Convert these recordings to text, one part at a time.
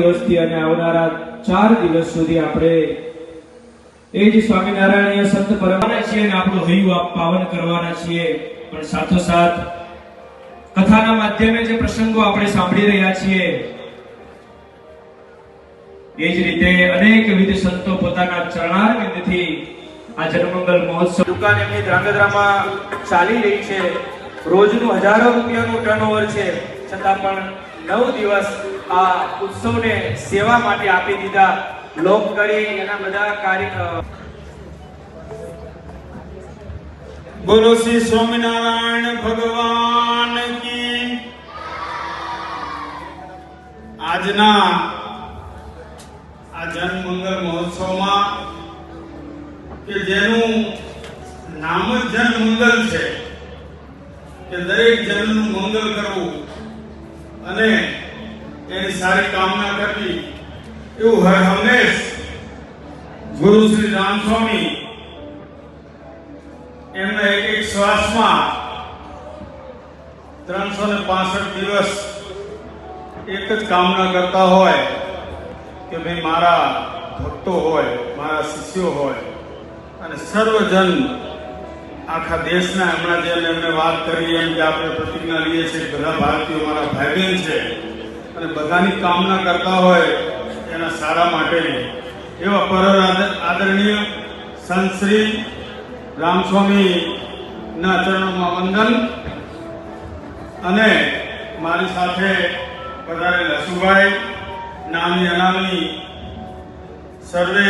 દિવસથી અને આવનારા ચાર દિવસ સુધી આપણે એ જ સ્વામિનારાયણીય સંત પરવાના છીએ અને આપણું હૈયું પાવન કરવાના છીએ. પણ સાથોસાથ કથાના માધ્યમે જે પ્રસંગો આપણે સાંભળી રહ્યા છીએ, એ જ રીતે અનેક વિધ સંતો પોતાના ચરણારવિંદથી આ જન્મંગલ મહોત્સવ દુકાન એમની ધ્રાંગધ્રામાં ચાલી રહી છે. રોજનું હજારો રૂપિયાનું ટર્નઓવર છે. છતાં પણ નવ દિવસ આ ઉત્સવને સેવા માટે આપી દીધા. લોક કરી એના બધા કાર્ય બોલો શ્રી સ્વામિનારાયણ ભગવાન કી આજના આ જન્મંગલ મહોત્સવમાં કે જેનું નામ જ જનમંગલ છે, કે દરેક જનનું મંગલ કરવું. અને એની સારી કામના કરવી, એવું હર હંમેશ ગુરુ શ્રી રામસ્વામી એમના એક એક શ્વાસમાં ત્રણસો ને પાસઠ દિવસ એક જ કામના કરતા હોય કે ભાઈ મારા ભક્તો હોય, મારા શિષ્યો હોય અને સર્વજન આખા દેશના હમણાં જેમ એમને વાત કરી એમ કે આપણે પ્રતિજ્ઞા લઈએ છીએ બધા ભારતીયો મારા ભાઈ બહેન છે અને બધાની કામના કરતા હોય એના સારા માટેની એવા પર આદરણીય સંત શ્રી રામસ્વામી ના ચરણોમાં વંદન અને મારી સાથે વધારે લસુભાઈ નામી અનામી સર્વે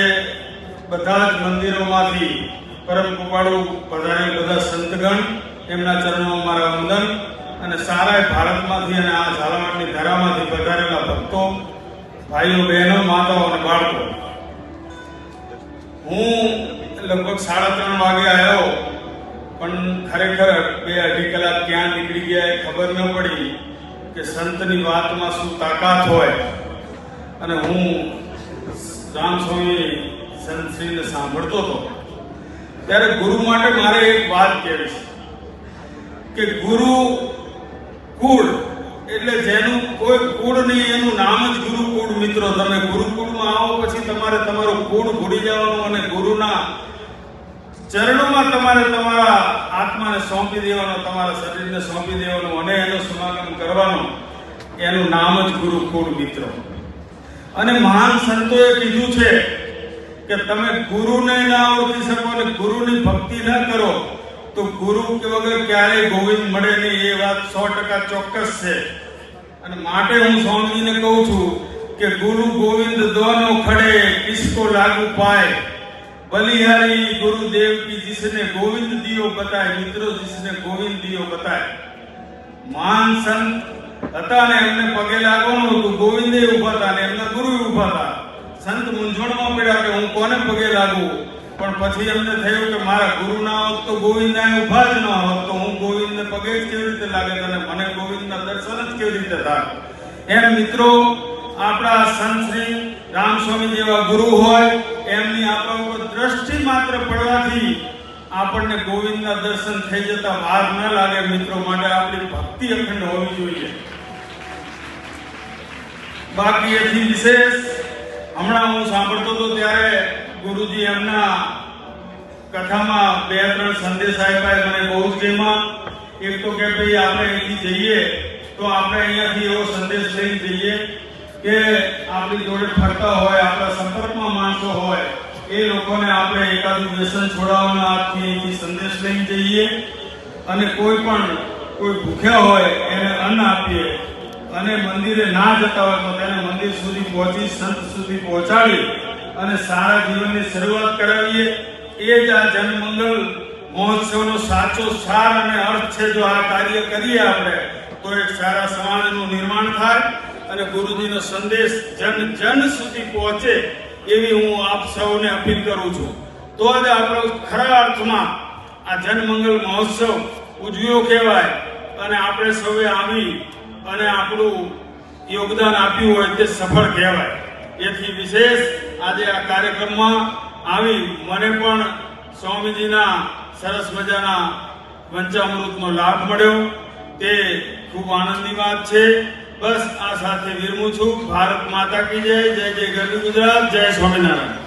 બધા જ મંદિરોમાંથી પરમ કૃપાળુ પધારેલ બધા સંતગણ, એમના ચરણોમાં મારા વંદન. અને સારા ભારતમાંથી અને આ ઝાલાવાડની ધરામાંથી પધારેલા ભક્તો, ભાઈઓ, બહેનો, માતાઓ અને બાળકો. હું લગભગ સાડા ત્રણ વાગે આવ્યો, પણ ખરેખર બે અઢી કલાક ક્યાં નીકળી ગયા એ ખબર ન પડી કે સંતની વાતમાં શું તાકાત હોય. અને હું રામસ્વામી સંતશ્રીને સાંભળતો હતો. ત્યારે ગુરુ માટે મારે એક વાત કહેવી છે કે ગુરુ કુળ, એટલે જેનું કોઈ કુળ નહીં, એનું નામ જ ગુરુકુળ મિત્રો, તમે ગુરુકુળમાં આવો પછી તમારે તમારું કુળ ભૂલી જવાનું અને ગુરુના ચરણોમાં તમારે તમારા આત્માને સોંપી દેવાનો, તમારા શરીરને સોંપી દેવાનું અને એનો સમાગમ કરવાનો. એનું નામ જ ગુરુકુળ મિત્રો. અને મહાન સંતોએ કીધું છે કે તમે ગુરુને ના ઓળખી શકો અને ગુરુની ભક્તિ ના કરો, તો ગુરુ કે વગર ક્યારેય ગોવિંદ મળે નહીં, એ વાત સો ટકા ચોક્કસ છે. અને માટે હું સ્વામીને કહું છું કે ગુરુ ગોવિંદ દોનો ખડે, કિસકો લાગુ પાય. બલિહારી ગુરુદેવ કી જિસને ગોવિંદ દિયો બતાય, મિત્રો જિસને ગોવિંદ દિયો બતાય. માન સંત હતા ને એમને પગે લાગવાનું હતું, ગોવિંદે ઊભા હતા ને એમના ગુરુ ઊભા હતા. સંત મૂંઝવણમાં પડ્યા કે હું કોને પગે લાગુ? પણ પછી એમને થયું કે મારા ગુરુ ના હોત તો ગોવિંદ ઊભા જ ન હોત, તો હું ગોવિંદને પગે કેવી રીતે લાગે અને મને ગોવિંદના દર્શન જ કેવી રીતે થાય? એમ મિત્રો, આપણા સંત શ્રી રામસ્વામી જેવા ગુરુ હોય, એમની આપણા ઉપર દ્રષ્ટિ માત્ર પડવાથી આપણને ગોવિંદના દર્શન થઈ જતા વાર ન લાગે મિત્રો માટે. આપણી ભક્તિ અખંડ હોવી જોઈએ. બાકી એથી વિશેષ હમણાં હું સાંભળતો હતો ત્યારે ગુરુજી એમના કથામાં બે ત્રણ સંદેશ આપ્યા મને બહુ જ ગમ્યા. એક તો કે ભાઈ આપણે અહીંથી જઈએ તો આપણે અહીંયાથી એવો સંદેશ લઈને જઈએ કે આપણી જોડે ફરતા હોય, આપણા સંપર્કમાં માણસો હોય, એ લોકોને આપણે એકાદું વ્યસન છોડાવવાના હાથથી અહીંથી સંદેશ લઈને જઈએ અને કોઈ પણ કોઈ ભૂખ્યા હોય એને અન્ન આપીએ અને મંદિરે ના જતા હોય તો તેને મંદિર સુધી પહોંચી, સંત સુધી પહોંચાડી અને સારા જીવનની શરૂઆત કરાવીએ. એ જ આ જનમંગલ મહોત્સવનો સાચો સાર અને અર્થ છે જો આ કાર્ય કરીએ આપણે, તો એક સારા સમાજનું નિર્માણ થાય અને ગુરુજીનો સંદેશ જન જન સુધી પહોંચે એવી હું આપ સૌને અપીલ કરું છું. તો જ આપણો ખરા અર્થમાં આ જનમંગલ મહોત્સવ ઉજવ્યો કહેવાય અને આપણે સૌએ આવી અને આપણું યોગદાન આપ્યું હોય તે સફળ કહેવાય. એથી વિશેષ આજે આ કાર્યક્રમમાં આવી મને પણ સ્વામીજીના સરસ મજાના પંચામૃતનો લાભ મળ્યો. તે ખૂબ આનંદની વાત છે. બસ આ સાથે વિરમું છું. ભારત માતા કી જય જય જય ગરવી ગુજરાત, જય સ્વામિનારાયણ.